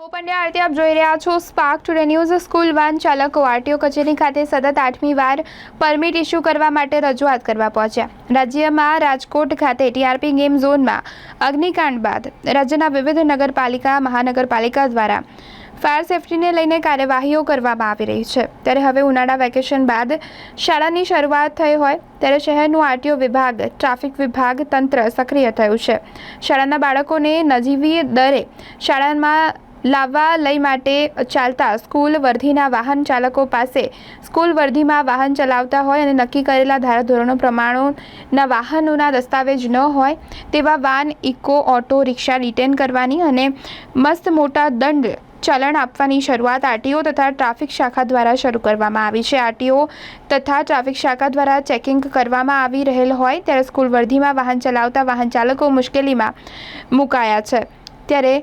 હું પંડ્યા આરતી, આપ જોઈ રહ્યા છો spark today news school van ચાલકો આરટીઓ કચેરી ખાતે સતત આઠમી વાર પરમિટ ઇસ્યુ કરવા માટે રજૂઆત કરવા પહોંચ્યા. રાજ્યમાં રાજકોટ ખાતે ટીઆરપી ગેમ ઝોનમાં અગ્નિકાંડ બાદ રાજ્યના વિવિધ નગરપાલિકા, મહાનગરપાલિકા દ્વારા ફાયર સેફટીને લઈને કાર્યવાહીઓ કરવામાં આવી રહી છે. ત્યારે હવે ઉનાળા વેકેશન બાદ શાળાની શરૂઆત થઈ હોય ત્યારે શહેરનું આરટીઓ વિભાગ, ટ્રાફિક વિભાગ, તંત્ર સક્રિય થયું છે. શાળાના બાળકોને નજીવી દરે શાળામાં લાવવા લઈ માટે ચાલતા સ્કૂલ વર્ધીના વાહન ચાલકો પાસે સ્કૂલ વર્ધીમાં વાહન ચલાવતા હોય અને નક્કી કરેલા ધારાધોરણો પ્રમાણોના વાહનોના દસ્તાવેજ ન હોય તેવા van eco, auto, rickshaw detain કરવાની અને મસ્ત મોટા દંડ ચલણ આપવાની શરૂઆત આરટીઓ તથા ટ્રાફિક શાખા દ્વારા શરૂ કરવામાં આવી છે. આરટીઓ તથા ટ્રાફિક શાખા દ્વારા ચેકિંગ કરવામાં આવી રહેલ હોય ત્યારે સ્કૂલ વર્ધીમાં વાહન ચલાવતા વાહન ચાલકો મુશ્કેલીમાં મુકાયા છે. ત્યારે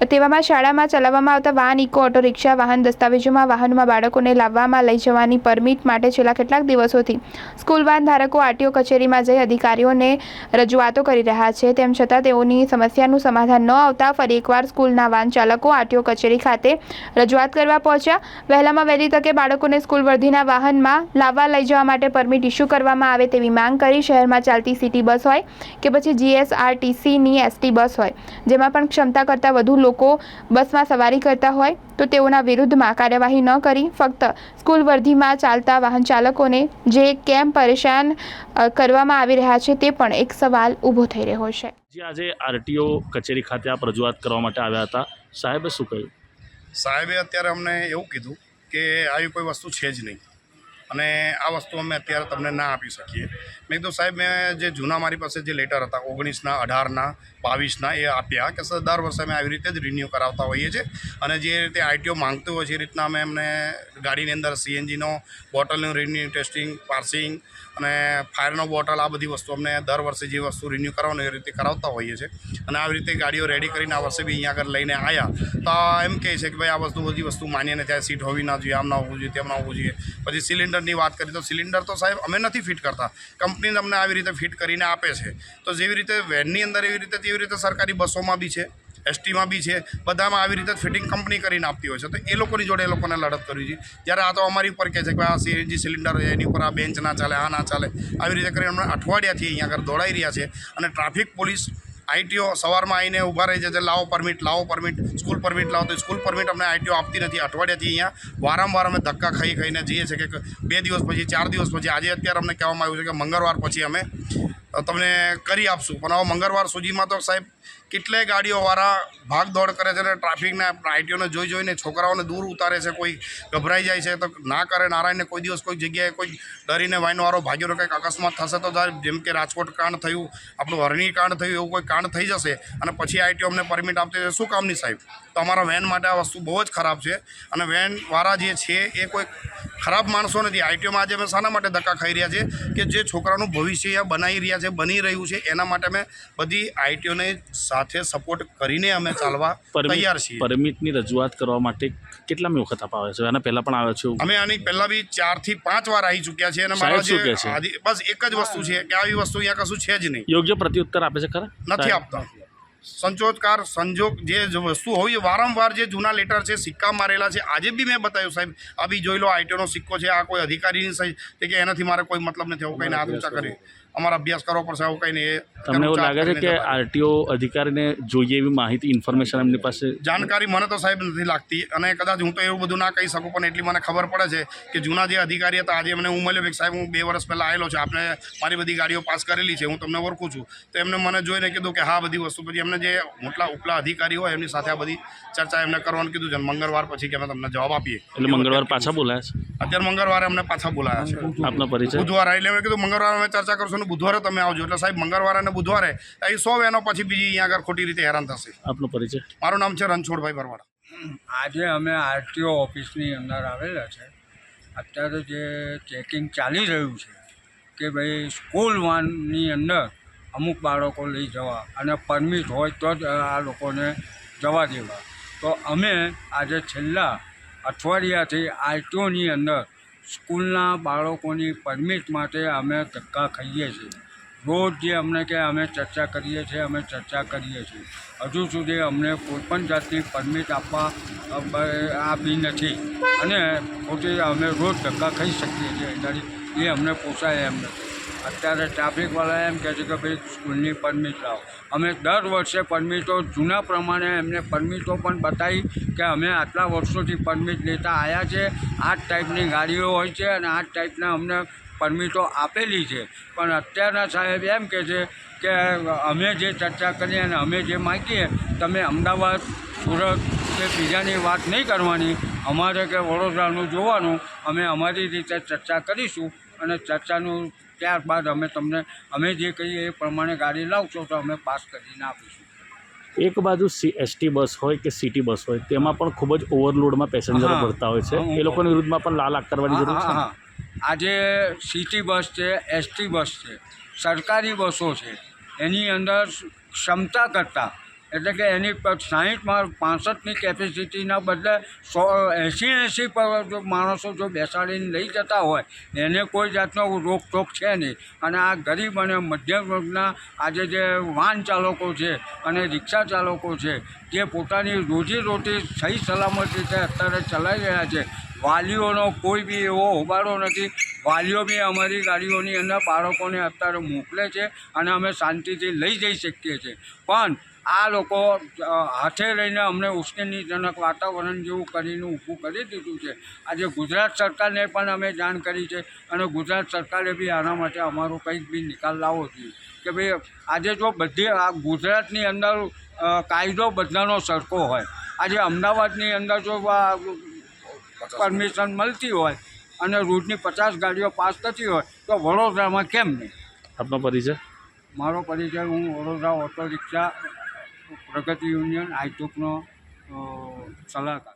તેવામાં શાળામાં ચલાવવામાં આવતા વાહન, ઇકો, ઓટો, રિક્ષા, વાહન દસ્તાવેજોમાં વાહનમાં બાળકોને લાવવામાં લઈ જવાની પરમિટ માટે છેલ્લા કેટલાક દિવસોથી સ્કૂલ વાહન ધારકો આરટીઓ કચેરીમાં જઈ અધિકારીઓને રજૂઆતો કરી રહ્યા છે. તેમ છતાં તેઓની સમસ્યાનું સમાધાન ન આવતા ફરી એકવાર સ્કૂલના વાહન ચાલકો આરટીઓ કચેરી ખાતે રજૂઆત કરવા પહોંચ્યા. વહેલામાં વહેલી તકે બાળકોને સ્કૂલ વર્ધીના વાહનમાં લાવવા લઈ જવા માટે પરમિટ ઇસ્યુ કરવામાં આવે તેવી માંગ કરી શહેરમાં ચાલતી સિટી બસ હોય કે પછી જીએસઆરટીસીની એસટી બસ હોય, જેમાં પણ ક્ષમતા કરતાં વધુ લોકો બસમાં સવારી કરતા હોય તો તેઓના વિરુદ્ધમાં કાર્યવાહી ન કરી. ફક્ત સ્કૂલ વર્ધીમાં ચાલતા વાહન ચાલકોને જે કેમ પરેશાન કરવામાં આવી રહ્યા છે તે પણ એક સવાલ ઊભો થઈ રહ્યો છે. જે આજે આરટીઓ કચેરી ખાતે આપ રજૂઆત કરવા માટે આવ્યા હતા સાહેબે શું કહ્યું? સાહેબે અત્યારે અમને એવું કીધું કે આવી કોઈ વસ્તુ છે જ નહીં. અને આ વસ્તુ અમે અત્યારે તમને ના આપી શકીએ. મેં કીધું, સાહેબ, મેં જે જૂના મારી પાસે જે લેટર હતા, ઓગણીસના, અઢારના, બાવીસના, એ આપ્યા કે સર, દર વર્ષે અમે આવી રીતે જ રિન્યૂ કરાવતા હોઈએ છીએ. અને જે રીતે આઈટીઓ માંગતું હોય છે, એ રીતના અમે એમને ગાડીની અંદર સીએનજીનો બોટલનું રિન્યૂ ટેસ્ટિંગ પાર્સિંગ અને ફાયરનો બોટલ આ બધી વસ્તુ અમને દર વર્ષે જે વસ્તુ રિન્યૂ કરાવવાનું એ રીતે કરાવતા હોઈએ છીએ. અને આવી રીતે ગાડીઓ રેડી કરીને આ વર્ષે બી અહીંયા આગળ લઈને આવ્યા તો આ એમ કહે છે કે ભાઈ, આ વસ્તુ બધી વસ્તુ માનીને ત્યાં સીટ હોવી ના જોઈએ, આમ ના હોવું જોઈએ, તેમ ના હોવું જોઈએ. પછી સિલિન્ડરની વાત કરી તો સિલિન્ડર તો સાહેબ અમે નથી ફિટ કરતા. કંપની તમને આવી રીતે ફિટ કરીને આપે છે. તો જેવી રીતે વેનની અંદર એવી રીતે તેવી રીતે સરકારી બસોમાં બી છે, એસટીમાં બી છે, બધામાં આવી રીતે ફિટિંગ કંપની કરીને આપતી હોય છે. તો એ લોકોની જોડે એ લોકોને લડત કરવી જોઈએ. જ્યારે આ તો અમારી ઉપર કહે છે કે આ સીએનજી સિલિન્ડર એની ઉપર આ બેન્ચ ના ચાલે, આ ના ચાલે. આવી રીતે કરીને અઠવાડિયાથી અહીંયા આગળ દોડાઈ રહ્યા છે અને ટ્રાફિક પોલીસ આઈટીઓ સવારમાં આવીને ઊભા રહી છે લાવો પરમિટ લાવો પરમિટ, સ્કૂલ પરમિટ લાવો, તો સ્કૂલ પરમિટ અમને આઈટીઓ આપતી નથી. અઠવાડિયાથી અહીંયા વારંવાર અમે ધક્કા ખાઈ ખાઈને જઈએ છીએ કે બે દિવસ પછી, ચાર દિવસ પછી, આજે અત્યારે અમને કહેવામાં આવ્યું છે કે મંગળવાર પછી અમે તમને કરી આપશું. પણ હવે મંગળવાર સુધીમાં તો સાહેબ કેટલાય ગાડીઓવાળા ભાગ દોડ કરે છે અને ટ્રાફિકને આઈટીઓને જોઈ જોઈને છોકરાઓને દૂર ઉતારે છે, કોઈ ગભરાઈ જાય છે, તો ના કરે. નારાયણને કોઈ દિવસ કોઈ જગ્યાએ કોઈ ડરીને વાઇનવાળો ભાગ્યોનો કંઈક અકસ્માત થશે તો જેમ કે રાજકોટ કાંડ થયું, આપણું હરણી કાંડ થયું, એવું કોઈ કાંડ થઈ જશે અને પછી આઈટીઓ અમને પરમિટ આપતી શું કામની સાહેબ? તો અમારા વેન માટે આ વસ્તુ બહુ જ ખરાબ છે અને વેનવાળા જે છે એ કોઈ ખરાબ માણસો નથી. આઈટીઓમાં આજે અમે શાના માટે ધક્કા ખાઈ રહ્યા છે કે જે છોકરાનું ભવિષ્ય બનાવી રહ્યા છે, બની રહ્યું છે, એના માટે અમે બધી આઈટીઓને સાથે સપોર્ટ કરીને અમે ચાલવા તૈયાર છીએ. પરમિટની રજૂઆત કરવા માટે કેટલામી વખત અપાવે છે? આના પહેલાં પણ આવે છે અમે આની પહેલા બી ચારથી પાંચ વાર આવી ચૂક્યા છે અને મારા જે બસ એક જ વસ્તુ છે કે આવી વસ્તુ અહીંયા કશું છે જ નહીં. યોગ્ય પ્રત્યુત્તર આપે છે ખરા? નથી આપતા. સંચોતકાર સંજોગ જે વસ્તુ હોય વારંવાર જે જૂના લેટર છે સિક્કા મારેલા છે આજે બી મેં બતાવ્યું સાહેબ. આ બી જોઈ લો આઈટીનો સિક્કો છે આ કોઈ અધિકારીની સહી કે એનાથી મારે કોઈ મતલબ નથી આવું કંઈને હાથ ઊંચા કરી. અમારે અભ્યાસ કરવો પડશે આવું કંઈ નહીં. તમને એવું લાગે છે કે આરટીઓ અધિકારીને જોઈએ એવી માહિતી ઇન્ફોર્મેશન એમની પાસે? જાણકારી મને તો સાહેબ નથી લાગતી અને કદાચ હું તો એવું બધું ના કહી શકું પણ એટલી મને ખબર પડે છે કે જૂના જે અધિકારી હતા આજે મને હું મળ્યો કે સાહેબ હું બે વર્ષ પહેલાં આવેલો છે આપણે મારી બધી ગાડીઓ પાસ કરેલી છે હું તમને ઓળખું છું. તો એમને મને જોઈને કીધું કે હા બધી વસ્તુ પછી એમને જે મોટલા ઉપલા અધિકારી હોય એમની સાથે આ બધી ચર્ચા એમને કરવાનું કીધું છે મંગળવાર પછી કે અમે તમને જવાબ આપીએ. એટલે મંગળવાર પાછા બોલાયા છે? અત્યારે મંગળવારે અમને પાછા બોલાયા છે. આપનો પરિચય? બુધવારે એટલે મેં કીધું મંગળવારે અમે ચર્ચા કરશું અને બુધવારે તમે આવજો. એટલે સાહેબ મંગળવારે અને બુધવારે અહીં સો વેનો પછી બીજી અહીંયા આગળ ખોટી રીતે હેરાન થશે. આપનો પરિચય. મારું નામ છે રણછોડભાઈ ભરવાડ આજે અમે આરટીઓ ઓફિસની અંદર આવેલા છે. અત્યારે જે ચેકિંગ ચાલી રહ્યું છે કે ભાઈ સ્કૂલ વાનની અંદર અમુક બાળકો લઈ જવા અને પરમિટ હોય તો જ આ લોકોને જવા દેવા. તો અમે આજે છેલ્લા અઠવાડિયાથી આરટીઓની અંદર સ્કૂલના બાળકોની પરમિટ માટે અમે ધક્કા ખાઈએ છીએ. રોજ જે અમને કે અમે ચર્ચા કરીએ છીએ, અમે ચર્ચા કરીએ છીએ. હજુ સુધી અમને કોઈપણ જાતની પરમિટ આપવા આપી નથી. અને પોતે અમે રોજ ધક્કા ખાઈ શકીએ છીએ. એ અમને પોસાય એમ નથી. અત્યારે ટ્રાફિકવાળા એમ કહે છે કે ભાઈ સ્કૂલની પરમિટ લાવો. અમે દર વર્ષે પરમિટો જૂના પ્રમાણે એમને પરમિટો પણ બતાવી કે અમે આટલા વર્ષોથી પરમિટ લેતા આવ્યા છે. આ જ ટાઈપની ગાડીઓ હોય છે અને આ જ ટાઈપના અમને પરમિટો આપેલી છે. પણ અત્યારના સાહેબ એમ કહે છે કે અમે જે ચર્ચા કરીએ અને અમે જે માગીએ, તમે અમદાવાદ, સુરત કે બીજાની વાત નહીં કરવાની. અમારે કે વડોદરાનું જોવાનું. અમે અમારી રીતે ચર્ચા કરીશું અને ચર્ચાનું ત્યારબાદ અમે તમને અમે જે કહીએ એ પ્રમાણે ગાડી લાવશો તો અમે પાસ કરીને આપીશું. એક બાજુ સી એસટી બસ હોય કે સિટી બસ હોય તેમાં પણ ખૂબ જ ઓવરલોડમાં પેસેન્જરો ભરતા હોય છે. એ લોકોની વિરુદ્ધમાં પણ લાલ આગ કરવાની જરૂર છે. આજે સિટી બસ છે એસટી બસ છે સરકારી બસો છે એની અંદર ક્ષમતા કરતાં એટલે કે એની સાહીઠમાં પાસઠની કેપેસિટીના બદલે સો એંસી એંસી પર જો માણસો જો બેસાડીને લઈ જતા હોય, એને કોઈ જાતનો રોકટોક છે નહીં. અને આ ગરીબ અને મધ્યમ વર્ગના આજે જે વાહન ચાલકો છે અને રિક્ષા ચાલકો છે, જે પોતાની રોજીરોટી સહી સલામત રીતે અત્યારે ચલાવી રહ્યા છે, વાલીઓનો કોઈ બી એવો હોબાળો નથી. વાલીઓ બી અમારી ગાડીઓની અંદર બાળકોને અત્યારે મોકલે છે અને અમે શાંતિથી લઈ જઈ શકીએ છીએ. પણ આ લોકો હાથે લઈને અમને ઉશ્કેરણીજનક વાતાવરણ જેવું કરીને ઊભું કરી દીધું છે. આજે ગુજરાત સરકારને પણ અમે જાણ કરી છે અને ગુજરાત સરકારે બી આના માટે અમારો કંઈક બી નિકાલ લાવવો જોઈએ. કે ભાઈ આજે જો બધી આ ગુજરાતની અંદર કાયદો બધાનો સરખો હોય આજે અમદાવાદની અંદર જો પરમિશન મળતી હોય અને રોજની પચાસ ગાડીઓ પાસ થતી હોય તો વડોદરામાં કેમ નહીં? આપનો પરિચય? મારો પરિચય હું Vadodara auto rickshaw Pragati union આઈટુકનો સલાહકાર.